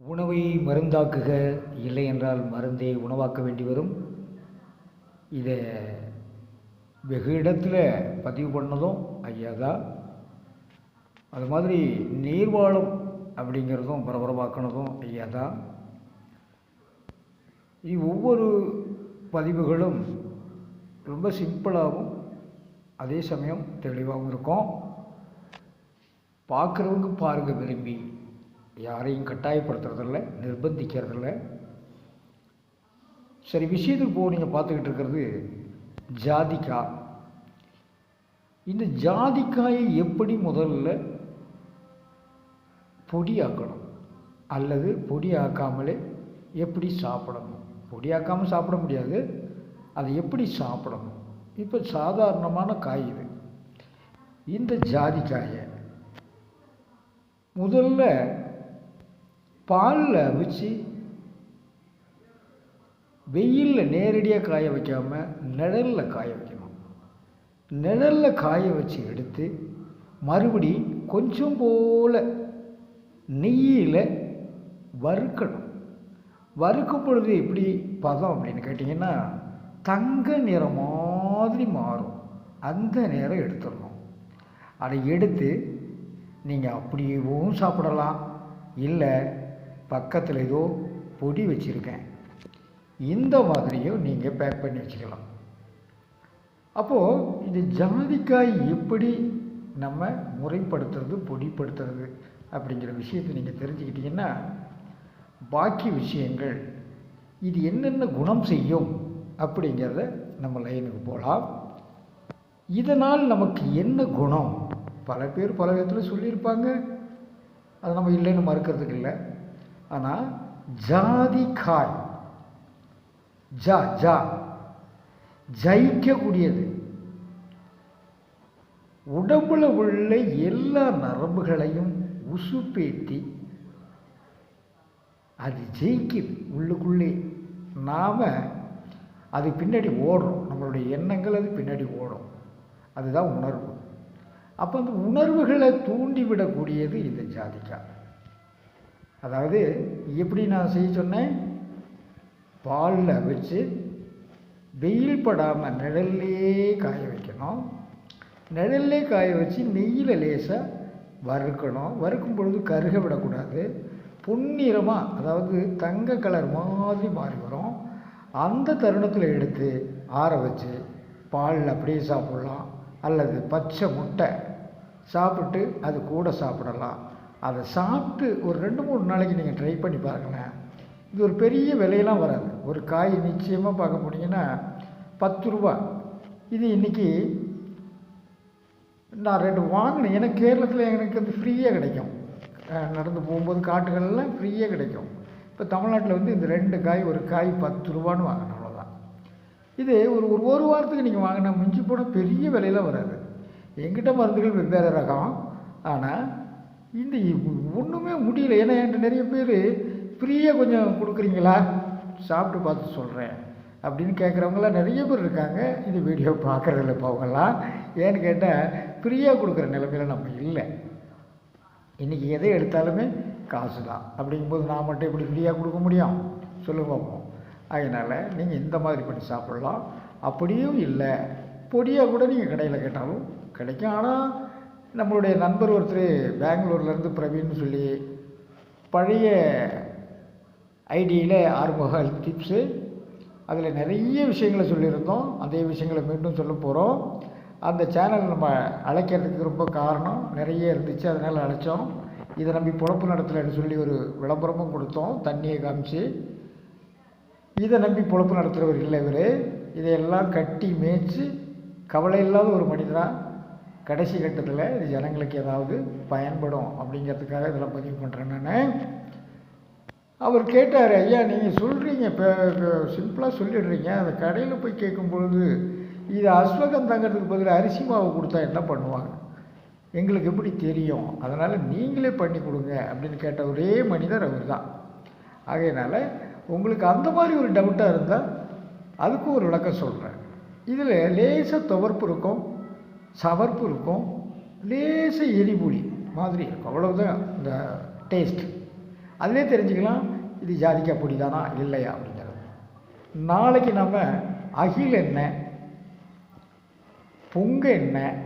உணவை மருந்தாக்குக இல்லை என்றால் மருந்தை உணவாக்க வேண்டி வரும். இதை வெகு இடத்துல பதிவு பண்ணதும் ஐயா தான். அது மாதிரி நீர்வாழும் அப்படிங்கிறதும் பரபரப்பாக்கினதும் ஐயா தான். இது ஒவ்வொரு பதிவுகளும் ரொம்ப சிம்பிளாகவும் அதே சமயம் தெளிவாகவும் இருக்கும். பார்க்குறவங்க பாருங்கள் விரும்பி. யாரையும் கட்டாயப்படுத்துறதில்ல நிர்பந்திக்கிறதில்ல. சரி விஷயத்துக்கு போக நீங்கள் பார்த்துக்கிட்டு இருக்கிறது ஜாதிக்காய் இந்த ஜாதிக்காயை எப்படி முதல்ல பொடியாக்கணும்? அல்லது பொடியாக்காமலே எப்படி சாப்பிடணும்? பொடியாக்காமல் சாப்பிட முடியாது. அதை எப்படி சாப்பிடணும்? இப்போ சாதாரணமான காய் இது. இந்த ஜாதிக்காயை முதல்ல பாலில் அவிச்சு வெயிலில் நேரடியாக காய வைக்காமல் நிழலில் காய வைக்கணும். நிழலில் காய வச்சு எடுத்து மறுபடி கொஞ்சம் போல் நெய்யில் வறுக்கணும். வறுக்கும் பொழுது எப்படி பதம் அப்படின்னு கேட்டிங்கன்னா தங்க நிறம் மாதிரி மாறும். அந்த நேரம் எடுத்துடணும். அதை எடுத்து நீங்கள் அப்படியேவும் சாப்பிடலாம். இல்லை பக்கத்தில் ஏதோ பொடி வச்சுருக்கேன். இந்த மாதிரியும் நீங்கள் பேக் பண்ணி வச்சுக்கலாம். அப்போது இந்த ஜாதிக்காய் எப்படி நம்ம முறைப்படுத்துறது பொடிப்படுத்துறது அப்படிங்கிற விஷயத்தை நீங்கள் தெரிஞ்சுக்கிட்டிங்கன்னா பாக்கி விஷயங்கள் இது என்னென்ன குணம் செய்யும் அப்படிங்கிறத நம்ம லைனுக்கு போகலாம் இதனால் நமக்கு என்ன குணம்? பல பேர் பல விதத்தில் சொல்லியிருப்பாங்க. அது நம்ம இல்லைன்னு மறுக்கிறதுக்கு இல்லை. ஆனால் ஜாதி காய். ஜா ஜா. ஜயிக்கக்கூடியது. உடம்புல உள்ள எல்லா நரம்புகளையும் உசுப்பேத்தி அது ஜெயிக்குது உள்ளுக்குள்ளே. நாம் அது பின்னாடி ஓடுறோம். நம்மளுடைய எண்ணங்கள் அது பின்னாடி ஓடும். அதுதான் உணர்வு. அப்போ அந்த உணர்வுகளை தூண்டிவிடக்கூடியது இந்த ஜாதிக்காய். அதாவது எப்படி நான் செய்ய சொன்னேன். பாலில் வச்சு வெயில் படாமல் நிழல்லே காய வைக்கணும். நிழல்லே காய வச்சு நெய்யில் லேசாக வறுக்கணும். வறுக்கும் பொழுது கருக விடக்கூடாது. பொன்னிறமாக அதாவது தங்க கலர் மாதிரி மாறி வரும். அந்த தருணத்தில் எடுத்து ஆற வச்சு பாலில் அப்படியே சாப்பிட்லாம். அல்லது பச்சை முட்டை சாப்பிட்டு அது கூட சாப்பிடலாம். அதை சாப்பிட்டு ஒரு ரெண்டு மூணு நாளைக்கு நீங்கள் ட்ரை பண்ணி பாருங்களேன். இது ஒரு பெரிய விலையெல்லாம் வராது. ஒரு காய் நிச்சயமாக பார்க்க போனீங்கன்னா பத்து ரூபா. இது இன்றைக்கி நான் ரெண்டு வாங்கினேன். ஏன்னா கேரளத்தில் எனக்கு அது ஃப்ரீயாக கிடைக்கும். நடந்து போகும்போது காட்டுகள்லாம் ஃப்ரீயாக கிடைக்கும். இப்போ தமிழ்நாட்டில் வந்து இந்த ரெண்டு காய் ஒரு காய் பத்து ரூபான்னு வாங்கினோம் அவ்வளோதான் இது ஒரு ஒரு ஒரு வாரத்துக்கு நீங்கள் வாங்கினா மிஞ்சி போனால் பெரிய விலையெல்லாம் வராது. எங்கிட்ட மருந்துகள் வெவ்வேறு ரகம். ஆனால் இந்த ஒன்றுமே முடியல. ஏன்னா என்கிட்ட நிறைய பேர் ஃப்ரீயாக கொஞ்சம் கொடுக்குறீங்களா? சாப்பிட்டு பார்த்து சொல்கிறேன் அப்படின்னு கேட்குறவங்களாம் நிறைய பேர் இருக்காங்க. இந்த வீடியோ பார்க்குறதில்ல போகலாம். ஏன்னு கேட்டால் ஃப்ரீயாக கொடுக்குற நிலைமையில் நம்ம இல்லை. இன்றைக்கி எதை எடுத்தாலுமே காசு தான் அப்படிங்கும்போது நான் மட்டும் எப்படி ஃப்ரீயாக கொடுக்க முடியும்? சொல்லுங்க பார்ப்போம் அதனால் நீங்கள் இந்த மாதிரி பண்ணி சாப்பிட்லாம். அப்படியும் இல்லை. பொடியாக கூட நீங்கள் கடையில் கேட்டாலும் கிடைக்கும். ஆனால் நம்மளுடைய நண்பர் ஒருத்தர் பெங்களூர்லேருந்து பிரவீன் சொல்லி பழைய ஐடியில் ஆறுமுக ஹெல்த் டிப்ஸு. அதில் நிறைய விஷயங்களை சொல்லியிருந்தோம். அதே விஷயங்களை மீண்டும் சொல்ல போகிறோம் அந்த சேனல் நம்ம அழைக்கிறதுக்கு ரொம்ப காரணம். நிறைய இருந்துச்சு அதனால் அழைச்சோம். இதை நம்பி பொழப்பு நடத்தலைன்னு சொல்லி ஒரு விளம்பரமும் கொடுத்தோம். தண்ணியை காமிச்சு. இதை நம்பி பொழப்பு நடத்துகிறவர் இல்லை இவர். இதையெல்லாம் கட்டி மேய்ச்சி கவலை இல்லாத ஒரு மனிதனாக கடைசி கட்டத்தில் இது ஜனங்களுக்கு ஏதாவது பயன்படும் அப்படிங்கிறதுக்காக இதெல்லாம் பதிவு பண்ணுறேன் நான். அவர் கேட்டார் ஐயா நீங்கள் சொல்கிறீங்க இப்போ சிம்பிளாக சொல்லிடுறீங்க. அந்த கடையில் போய் கேட்கும் பொழுது இது அஸ்வகந்தாங்கிறதுக்கு பதில் அரிசி மாவு கொடுத்தா என்ன பண்ணுவாங்க? எங்களுக்கு எப்படி தெரியும்? அதனால் நீங்களே பண்ணி கொடுங்க அப்படின்னு கேட்ட ஒரே மனிதர் அவர் தான் ஆகையினால் உங்களுக்கு அந்த மாதிரி ஒரு டவுட்டாக இருந்தால் அதுக்கும் ஒரு விளக்கம் சொல்கிறேன் இதில் லேசாக துவர்ப்பு இருக்கும். சவர்ப்பு இருக்கும் லேச எரிபுளி மாதிரி இருக்கும். அவ்வளவுதான் இந்த டேஸ்ட் அதிலே தெரிஞ்சுக்கலாம் இது ஜாதிக்காய் பொடி தானா இல்லையா அப்படிங்கிறது. நாளைக்கு நம்ம அகில் எண்ணெய் பொங்க எண்ணெய்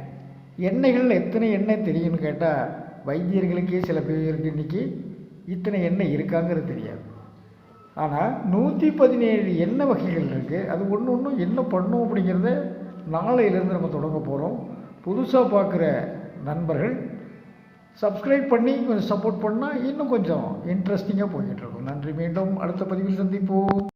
எண்ணெய்களில் எத்தனை எண்ணெய் தெரியும்னு கேட்டால் வைத்தியர்களுக்கே சில பேருக்கு இன்றைக்கி இத்தனை எண்ணெய் இருக்காங்கிறது தெரியாது. ஆனால் நூற்றி பதினேழு எண்ணெய் வகைகள் இருக்குது அது ஒன்று ஒன்றும் என்ன பண்ணும் அப்படிங்கிறத நாளையிலேருந்து நம்ம தொடங்க போகிறோம் புதுசாக பார்க்குற நண்பர்கள் சப்ஸ்கிரைப் பண்ணி கொஞ்சம் சப்போர்ட் பண்ணால் இன்னும் கொஞ்சம் இன்ட்ரெஸ்டிங்காக போய்கிட்டு இருக்கும். நன்றி மீண்டும் அடுத்த பதிவில் சந்திப்போம்.